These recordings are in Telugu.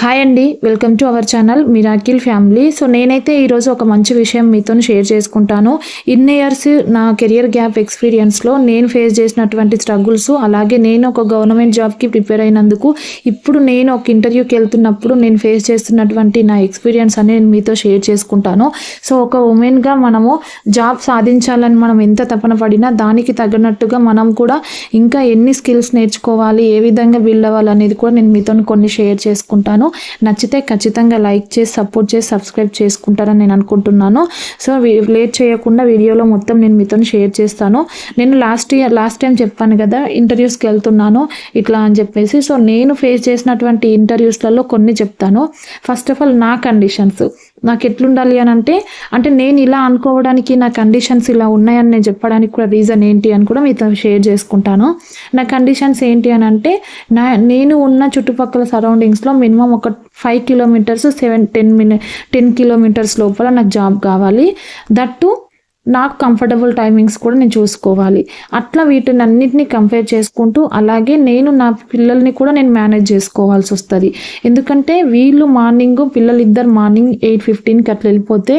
హాయ్ అండి welcome to our channel miracle family so నేనైతే ఈరోజు ఒక మంచి విషయం మీతో షేర్ చేసుకుంటాను. ఇన్ని ఇయర్స్ నా కెరియర్ గ్యాప్ ఎక్స్పీరియన్స్లో నేను ఫేస్ చేసినటువంటి స్ట్రగుల్స్ అలాగే నేను ఒక గవర్నమెంట్ జాబ్కి ప్రిపేర్ అయినందుకు ఇప్పుడు నేను ఒక ఇంటర్వ్యూకి వెళ్తున్నప్పుడు నేను ఫేస్ చేస్తున్నటువంటి నా ఎక్స్పీరియన్స్ అనేది నేను మీతో షేర్ చేసుకుంటాను. సో ఒక ఉమెన్గా మనము జాబ్ సాధించాలని మనం ఎంత తపన పడినా దానికి తగినట్టుగా మనం కూడా ఇంకా ఎన్ని స్కిల్స్ నేర్చుకోవాలి ఏ విధంగా బిల్డ్ అవ్వాలి అనేది కూడా నేను మీతో కొన్ని షేర్ చేసుకుంటాను. నచ్చితే ఖచ్చితంగా లైక్ చేసి సపోర్ట్ చేసి సబ్స్క్రైబ్ చేసుకుంటారని నేను అనుకుంటున్నాను. సో లేట్ చేయకుండా వీడియోలో మొత్తం నేను మీతో షేర్ చేస్తాను. నేను లాస్ట్ ఇయర్ లాస్ట్ టైం చెప్పాను కదా ఇంటర్వ్యూస్కి వెళ్తున్నాను ఇట్లా అని చెప్పేసి. సో నేను ఫేస్ చేసినటువంటి ఇంటర్వ్యూస్లలో కొన్ని చెప్తాను. ఫస్ట్ ఆఫ్ ఆల్ నా కండిషన్స్ నాకు ఎట్లుండాలి అని అంటే అంటే నేను ఇలా అనుకోవడానికి నా కండిషన్స్ ఇలా ఉన్నాయని నేను చెప్పడానికి కూడా రీజన్ ఏంటి అని కూడా మీతో షేర్ చేసుకుంటాను. నా కండిషన్స్ ఏంటి అని అంటే నా నేను ఉన్న చుట్టుపక్కల సరౌండింగ్స్లో మినిమం ఒక five kilometres seven ten minute ten kilometres లోపల నాకు జాబ్ కావాలి. దట్టు నాకు కంఫర్టబుల్ టైమింగ్స్ కూడా నేను చూసుకోవాలి. అట్లా వీటిని అన్నిటిని కంపేర్ చేసుకుంటూ అలాగే నేను నా పిల్లల్ని కూడా నేను మేనేజ్ చేసుకోవాల్సి వస్తుంది. ఎందుకంటే వీళ్ళు మార్నింగ్ పిల్లలు ఇద్దరు మార్నింగ్ ఎయిట్ ఫిఫ్టీన్కి అట్లా వెళ్ళిపోతే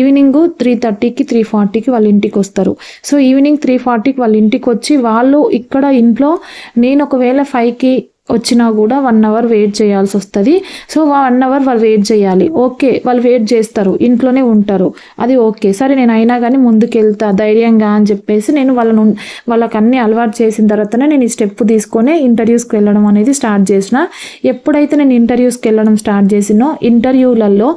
ఈవినింగ్ త్రీ థర్టీకి త్రీ ఫార్టీకి వాళ్ళ ఇంటికి వస్తారు. సో ఈవినింగ్ త్రీ ఫార్టీకి వాళ్ళ ఇంటికి వచ్చి వాళ్ళు ఇక్కడ ఇంట్లో నేను ఒకవేళ ఫైవ్కి వచ్చినా కూడా వన్ అవర్ వెయిట్ చేయాల్సి వస్తుంది. సో వన్ అవర్ వాళ్ళు వెయిట్ చేయాలి. ఓకే వాళ్ళు వెయిట్ చేస్తారు. ఇంట్లోనే ఉంటారు. అది ఓకే సరే నేను అయినా కానీ ముందుకెళ్తా ధైర్యంగా అని చెప్పేసి నేను వాళ్ళను వాళ్ళకి అన్ని అలవాటు చేసిన తర్వాతనే నేను ఈ స్టెప్ తీసుకొని ఇంటర్వ్యూస్కి వెళ్ళడం అనేది స్టార్ట్ చేసిన. ఎప్పుడైతే నేను ఇంటర్వ్యూస్కి వెళ్ళడం స్టార్ట్ చేసినో ఇంటర్వ్యూలలో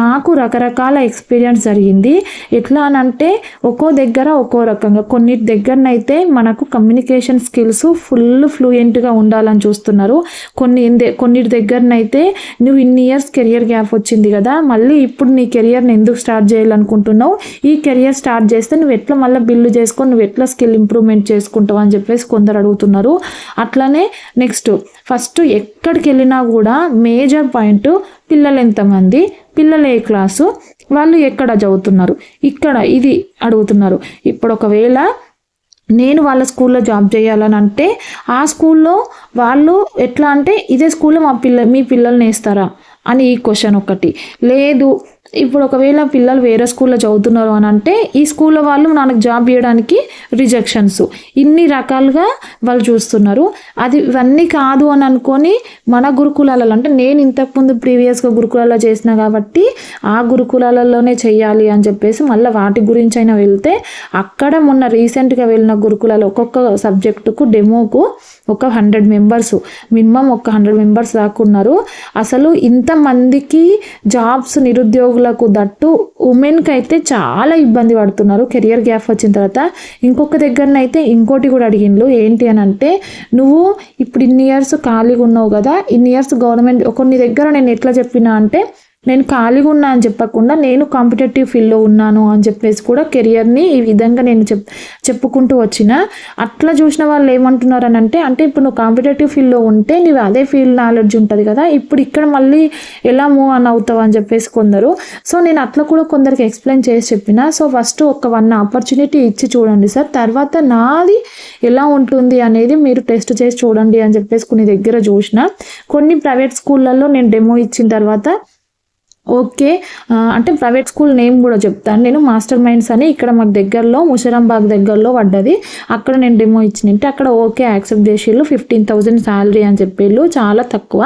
నాకు రకరకాల ఎక్స్పీరియన్స్ జరిగింది. ఎట్లా అని అంటే ఒక్కో దగ్గర ఒక్కో రకంగా కొన్ని దగ్గరనైతే మనకు కమ్యూనికేషన్ స్కిల్స్ ఫుల్ ఫ్లూయెంట్గా ఉండాలని చూస్తున్నారు. కొన్ని ఇందే- కొన్నిటి దగ్గరనైతే నువ్వు ఇన్ని ఇయర్స్ కెరియర్ గ్యాప్ వచ్చింది కదా మళ్ళీ ఇప్పుడు నీ కెరియర్ని ఎందుకు స్టార్ట్ చేయాలనుకుంటున్నావు? ఈ కెరియర్ స్టార్ట్ చేస్తే నువ్వు ఎట్లా మళ్ళీ బిల్లు చేసుకొని నువ్వు ఎట్లా స్కిల్ ఇంప్రూవ్మెంట్ చేసుకుంటావు అని చెప్పేసి కొందరు అడుగుతున్నారు. అట్లానే నెక్స్ట్ ఫస్ట్ ఎక్కడికి వెళ్ళినా కూడా మేజర్ పాయింట్ పిల్లలు ఎంతమంది? పిల్లలు ఏ క్లాసు వాళ్ళు ఎక్కడ చదువుతున్నారు? ఇక్కడ ఇది అడుగుతున్నారు. ఇప్పుడు ఒకవేళ నేను వాళ్ళ స్కూల్లో జాబ్ చేయాలని అంటే ఆ స్కూల్లో వాళ్ళు ఎట్లా అంటే ఇదే స్కూల్లో మా పిల్ల మీ పిల్లల్ని వేస్తారా అని ఈ క్వశ్చన్ ఒకటి లేదు ఇప్పుడు ఒకవేళ పిల్లలు వేరే స్కూల్లో చదువుతున్నారు అని అంటే ఈ స్కూల్లో వాళ్ళు నాకు జాబ్ ఇవ్వడానికి రిజెక్షన్స్. ఇన్ని రకాలుగా వాళ్ళు చూస్తున్నారు. అది ఇవన్నీ కాదు అని అనుకొని మన గురుకులాలలో అంటే నేను ఇంతకుముందు ప్రీవియస్గా గురుకులాల్లో చేసిన కాబట్టి ఆ గురుకులాలలోనే చేయాలి అని చెప్పేసి మళ్ళీ వాటి గురించి అయినా వెళ్తే అక్కడ మొన్న రీసెంట్గా వెళ్ళిన గురుకులాలు ఒక్కొక్క సబ్జెక్టుకు డెమోకు ఒక హండ్రెడ్ మెంబర్స్ మినిమం ఒక హండ్రెడ్ మెంబర్స్ దాకా ఉన్నారు. అసలు ఇంతమందికి జాబ్స్ నిరుద్యోగులు నిరుద్యోగులకు దట్టు ఉమెన్కి అయితే చాలా ఇబ్బంది పడుతున్నారు. కెరియర్ గ్యాప్ వచ్చిన తర్వాత ఇంకొక దగ్గరనైతే ఇంకోటి కూడా అడిగిండ్రు ఏంటి అని అంటే నువ్వు ఇప్పుడు ఇన్ని ఇయర్స్ ఖాళీగా ఉన్నావు కదా ఇన్ని ఇయర్స్ గవర్నమెంట్ కొన్ని దగ్గర నేను ఎట్లా చెప్పినా అంటే నేను ఖాళీగా ఉన్నా అని చెప్పకుండా నేను కాంపిటేటివ్ ఫీల్డ్లో ఉన్నాను అని చెప్పేసి కూడా కెరియర్ని ఈ విధంగా నేను చెప్ చెప్పుకుంటూ వచ్చిన అట్లా చూసిన వాళ్ళు ఏమంటున్నారు అని అంటే అంటే ఇప్పుడు నువ్వు కాంపిటేటివ్ ఫీల్డ్లో ఉంటే నీవు అదే ఫీల్డ్ నాలెడ్జ్ ఉంటుంది కదా ఇప్పుడు ఇక్కడ మళ్ళీ ఎలా మూవ్ అని అవుతావు అని చెప్పేసి కొందరు. సో నేను అట్లా కూడా కొందరికి ఎక్స్ప్లెయిన్ చేసి చెప్పిన సో ఫస్ట్ ఒక వన్ ఆపర్చునిటీ ఇచ్చి చూడండి సార్ తర్వాత నాది ఎలా ఉంటుంది అనేది మీరు టెస్ట్ చేసి చూడండి అని చెప్పేసి కొన్ని దగ్గర చూసిన కొన్ని ప్రైవేట్ స్కూళ్ళల్లో నేను డెమో ఇచ్చిన తర్వాత ఓకే. అంటే ప్రైవేట్ స్కూల్ నేమ్ కూడా చెప్తాను. నేను మాస్టర్ మైండ్స్ అని ఇక్కడ మాకు దగ్గరలో ముషరాంబాగ్ దగ్గరలో పడ్డది. అక్కడ నేను డెమో ఇచ్చినంటే అక్కడ ఓకే యాక్సెప్ట్ చేసిళ్ళు. ఫిఫ్టీన్ థౌజండ్ శాలరీ అని చెప్పిళ్ళు. చాలా తక్కువ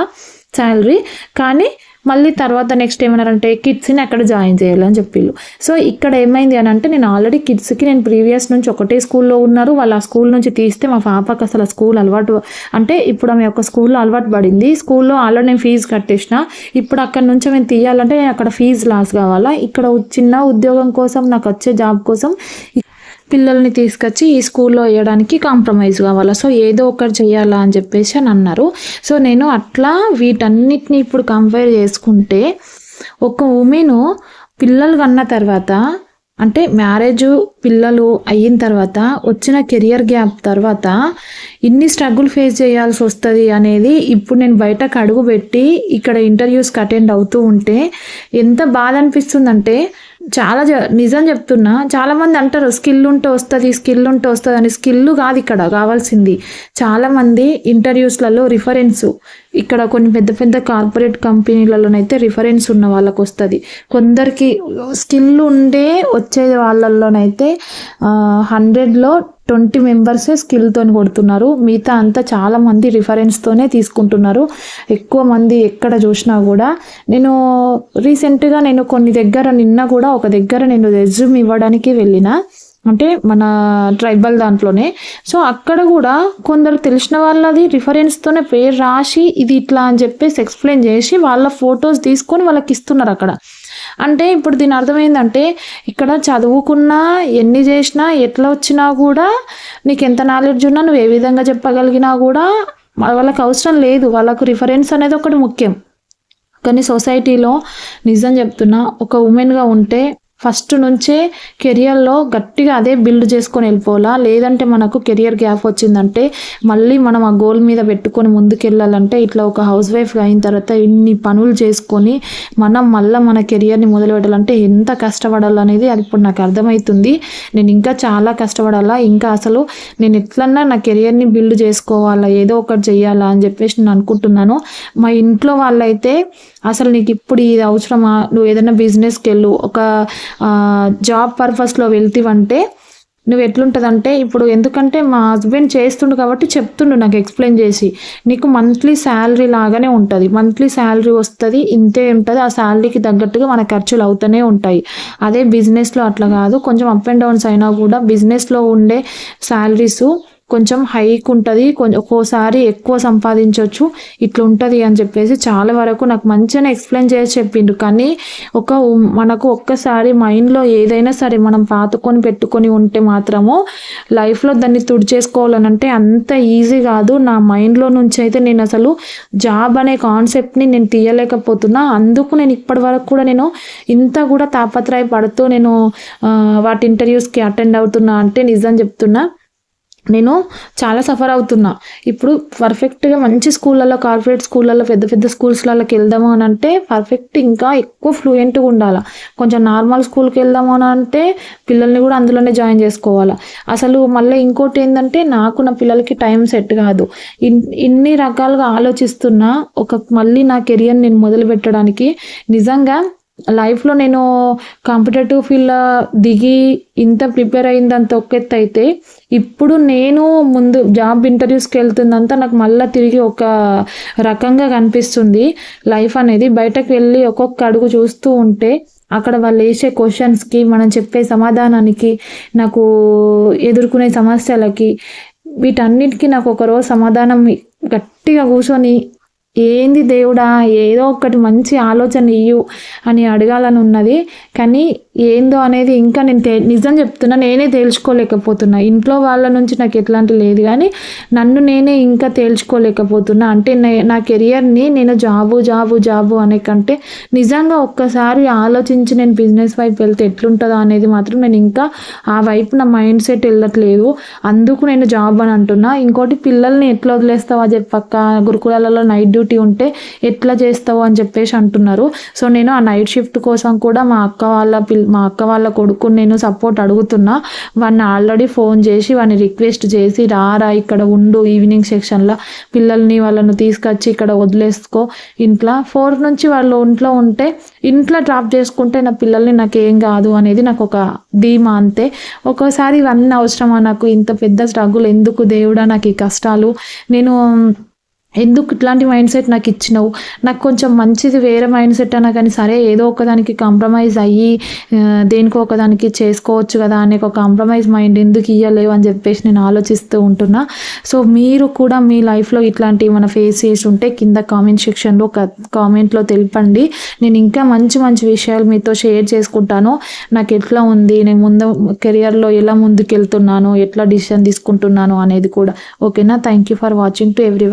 శాలరీ కానీ మళ్ళీ తర్వాత నెక్స్ట్ ఏమన్నారంటే కిడ్స్ని అక్కడ జాయిన్ చేయాలని చెప్పిళ్ళు. సో ఇక్కడ ఏమైంది అని అంటే నేను ఆల్రెడీ కిడ్స్కి నేను ప్రీవియస్ నుంచి ఒకటే స్కూల్లో ఉన్నారు. వాళ్ళు ఆ స్కూల్ నుంచి తీస్తే మా పాపకు అసలు స్కూల్ అలవాటు అంటే ఇప్పుడు ఆమె ఒక స్కూల్లో అలవాటు పడింది. స్కూల్లో ఆల్రెడీ నేను ఫీజు కట్టేసిన. ఇప్పుడు అక్కడ నుంచి మేము తీయాలంటే నేను అక్కడ ఫీజు లాస్ కావాలా? ఇక్కడ చిన్న ఉద్యోగం కోసం నాకు వచ్చే జాబ్ కోసం పిల్లల్ని తీసుకొచ్చి ఈ స్కూల్లో వేయడానికి కాంప్రమైజ్ కావాలా? సో ఏదో ఒకటి చేయాలా అని చెప్పేసి అని అన్నారు. సో నేను అట్లా వీటన్నిటిని ఇప్పుడు కంపేర్ చేసుకుంటే ఒక ఉమెను పిల్లలు కన్న తర్వాత అంటే మ్యారేజ్ పిల్లలు అయిన తర్వాత వచ్చిన కెరియర్ గ్యాప్ తర్వాత ఇన్ని స్ట్రగుల్ ఫేస్ చేయాల్సి వస్తుంది అనేది ఇప్పుడు నేను బయటకు అడుగు పెట్టి ఇక్కడ ఇంటర్వ్యూస్కి అటెండ్ అవుతూ ఉంటే ఎంత బాధ అనిపిస్తుందంటే చాలా జ నిజం చెప్తున్నా చాలామంది అంటారు స్కిల్ ఉంటే వస్తుంది స్కిల్ ఉంటే వస్తుంది అని. స్కిల్ కాదు ఇక్కడ కావాల్సింది. చాలామంది ఇంటర్వ్యూస్లలో రిఫరెన్స్. ఇక్కడ కొన్ని పెద్ద పెద్ద కార్పొరేట్ కంపెనీలలోనైతే రిఫరెన్స్ ఉన్న వాళ్ళకు వస్తుంది. కొందరికి స్కిల్ ఉండే వచ్చే వాళ్ళల్లోనైతే హండ్రెడ్లో ట్వంటీ మెంబర్సే స్కిల్తో కొడుతున్నారు. మిగతా అంతా చాలా మంది రిఫరెన్స్తోనే తీసుకుంటున్నారు. ఎక్కువ మంది ఎక్కడ చూసినా కూడా. నేను రీసెంట్గా నేను కొన్ని దగ్గర నిన్న కూడా ఒక దగ్గర నేను రెజ్యూమ్ ఇవ్వడానికి వెళ్ళిన. అంటే మన ట్రైబల్ దాంట్లోనే. సో అక్కడ కూడా కొందరు తెలిసిన వాళ్ళది రిఫరెన్స్తోనే పేరు రాసి ఇది ఇట్లా అని చెప్పేసి ఎక్స్ప్లెయిన్ చేసి వాళ్ళ ఫొటోస్ తీసుకొని వాళ్ళకి ఇస్తున్నారు అక్కడ. అంటే ఇప్పుడు దీని అర్థమైందంటే ఇక్కడ చదువుకున్నా ఎన్ని చేసినా ఎట్లా వచ్చినా కూడా నీకు ఎంత నాలెడ్జ్ ఉన్నా నువ్వు ఏ విధంగా చెప్పగలిగినా కూడా వాళ్ళకి అవసరం లేదు. వాళ్ళకు రిఫరెన్స్ అనేది ఒకటి ముఖ్యం. కానీ సొసైటీలో నిజం చెప్తున్నా ఒక ఉమెన్గా ఉంటే ఫస్ట్ నుంచే కెరియర్లో గట్టిగా అదే బిల్డ్ చేసుకొని వెళ్ళిపోవాలా? లేదంటే మనకు కెరియర్ గ్యాప్ వచ్చిందంటే మళ్ళీ మనం ఆ గోల్ మీద పెట్టుకొని ముందుకెళ్ళాలంటే ఇట్లా ఒక హౌస్ వైఫ్గా అయిన తర్వాత ఇన్ని పనులు చేసుకొని మనం మళ్ళీ మన కెరియర్ని మొదలు పెట్టాలంటే ఎంత కష్టపడాలనేది అది ఇప్పుడు నాకు అర్థమవుతుంది. నేను ఇంకా చాలా కష్టపడాలా? ఇంకా అసలు నేను ఎట్లన్నా నా కెరియర్ని బిల్డ్ చేసుకోవాలా? ఏదో ఒకటి చేయాలా అని చెప్పేసి నేను అనుకుంటున్నాను. మా ఇంట్లో వాళ్ళైతే అసలు నీకు ఇప్పుడు ఇది అవసరమా? నువ్వు ఏదైనా బిజినెస్కి వెళ్ళు. ఒక జాబ్ పర్పస్లో వెళ్తివంటే నువ్వు ఎట్లుంటుందంటే ఇప్పుడు ఎందుకంటే మా హస్బెండ్ చేస్తుండు కాబట్టి చెప్తుండు నాకు ఎక్స్ప్లెయిన్ చేసి నీకు మంత్లీ శాలరీ లాగానే ఉంటుంది. మంత్లీ శాలరీ వస్తుంది ఇంతే ఉంటుంది ఆ శాలరీకి తగ్గట్టుగా మన ఖర్చులు అవుతూనే ఉంటాయి. అదే బిజినెస్లో అట్లా కాదు కొంచెం అప్ అండ్ డౌన్స్ అయినా కూడా బిజినెస్లో ఉండే శాలరీస్ కొంచెం హైక్ ఉంటుంది. కొంచెం ఒక్కోసారి ఎక్కువ సంపాదించవచ్చు ఇట్లా ఉంటుంది అని చెప్పేసి చాలా వరకు నాకు మంచిగానే ఎక్స్ప్లెయిన్ చేసి చెప్పిండు కానీ ఒక మనకు ఒక్కసారి మైండ్లో ఏదైనా సరే మనం పాతుకొని పెట్టుకొని ఉంటే మాత్రము లైఫ్లో దాన్ని తుడిచేసుకోవాలనంటే అంత ఈజీ కాదు. నా మైండ్లో నుంచి అయితే నేను అసలు జాబ్ అనే కాన్సెప్ట్ని నేను తీయలేకపోతున్నా. అందుకు నేను ఇప్పటి వరకు కూడా నేను ఇంత కూడా తాపత్రయ పడుతూ నేను వాటి ఇంటర్వ్యూస్కి అటెండ్ అవుతున్నా అంటే నిజం చెప్తున్నా. నేను చాలా సఫర్ అవుతున్నా. ఇప్పుడు పర్ఫెక్ట్గా మంచి స్కూళ్ళల్లో కార్పొరేట్ స్కూళ్ళల్లో పెద్ద పెద్ద స్కూల్స్లలోకి వెళ్దాము అని అంటే పర్ఫెక్ట్ ఇంకా ఎక్కువ ఫ్లూయెంట్గా ఉండాలి. కొంచెం నార్మల్ స్కూల్కి వెళ్దాము అని అంటే పిల్లల్ని కూడా అందులోనే జాయిన్ చేసుకోవాలి. అసలు మళ్ళీ ఇంకోటి ఏంటంటే నాకు నా పిల్లలకి టైం సెట్ కాదు. ఇన్ని రకాలుగా ఆలోచిస్తున్నా ఒక మళ్ళీ నా కెరియర్ నేను మొదలు పెట్టడానికి నిజంగా లైఫ్లో నేను కాంపిటేటివ్ ఫీల్డ్ దిగి ఇంత ప్రిపేర్ అయిందంత ఒకెత్త అయితే ఇప్పుడు నేను ముందు జాబ్ ఇంటర్వ్యూస్కి వెళ్తుందంతా నాకు మళ్ళీ తిరిగి ఒక రకంగా కనిపిస్తుంది. లైఫ్ అనేది బయటకు వెళ్ళి ఒక్కొక్క అడుగు చూస్తూ ఉంటే అక్కడ వాళ్ళు వేసే క్వశ్చన్స్కి మనం చెప్పే సమాధానానికి నాకు ఎదుర్కొనే సమస్యలకి వీటన్నిటికీ నాకు ఒకరోజు సమాధానం గట్టిగా కూర్చొని ఏంది దేవుడా ఏదో ఒకటి మంచి ఆలోచన ఇయ్యు అని అడగాలని ఉన్నది కానీ ఏందో అనేది ఇంకా నేను తే నిజం చెప్తున్నా నేనే తేల్చుకోలేకపోతున్నా. ఇంట్లో వాళ్ళ నుంచి నాకు ఎట్లాంటి లేదు కానీ నన్ను నేనే ఇంకా తేల్చుకోలేకపోతున్నా. అంటే నా కెరియర్ని నేను జాబు జాబు జాబు అనే కంటే నిజంగా ఒక్కసారి ఆలోచించి నేను బిజినెస్ వైపు వెళ్తే ఎట్లుంటుందో అనేది మాత్రం నేను ఇంకా ఆ వైపు నా మైండ్ సెట్ వెళ్ళట్లేదు. అందుకు నేను జాబ్ అని అంటున్నా. ఇంకోటి పిల్లల్ని ఎట్లా వదిలేస్తావా చెప్పక్క గురుకులాలలో నైట్ డ్యూటీ ఉంటే ఎట్లా చేస్తావు అని చెప్పేసి అంటున్నారు. సో నేను ఆ నైట్ షిఫ్ట్ కోసం కూడా మా అక్క వాళ్ళ పిల్ల మా అక్క వాళ్ళ కొడుకుని నేను సపోర్ట్ అడుగుతున్నా. వాడిని ఆల్రెడీ ఫోన్ చేసి వాడిని రిక్వెస్ట్ చేసి రారా ఇక్కడ ఉండు ఈవినింగ్ సెక్షన్లో పిల్లల్ని వాళ్ళను తీసుకొచ్చి ఇక్కడ వదిలేసుకో ఇంట్లో. ఫోర్ నుంచి వాళ్ళు ఇంట్లో ఉంటే ఇంట్లో డ్రాప్ చేసుకుంటే నా పిల్లల్ని నాకు ఏం కాదు అనేది నాకు ఒక ధీమా అంతే. ఒక్కోసారి ఇవన్నీ అవసరమా? నాకు ఇంత పెద్ద స్ట్రగుల్ ఎందుకు? దేవుడా నాకు ఈ కష్టాలు. నేను ఎందుకు ఇట్లాంటి మైండ్ సెట్ నాకు ఇచ్చినావు? నాకు కొంచెం మంచిది వేరే మైండ్ సెట్ అన్నా కానీ సరే ఏదో ఒకదానికి కాంప్రమైజ్ అయ్యి దేనికో ఒకదానికి చేసుకోవచ్చు కదా అనే ఒక కాంప్రమైజ్ మైండ్ ఎందుకు ఇవ్వలేవు అని చెప్పేసి నేను ఆలోచిస్తూ ఉంటున్నా. సో మీరు కూడా మీ లైఫ్లో ఇట్లాంటివి మన ఫేస్ చేసి ఉంటే కింద కామెంట్ సెక్షన్లో కామెంట్లో తెలపండి. నేను ఇంకా మంచి మంచి విషయాలు మీతో షేర్ చేసుకుంటాను. నాకు ఎట్లా ఉంది నేను ముందు కెరియర్లో ఎలా ముందుకు వెళ్తున్నాను ఎట్లా డిసిషన్ తీసుకుంటున్నాను అనేది కూడా. ఓకేనా? Thank you for watching to every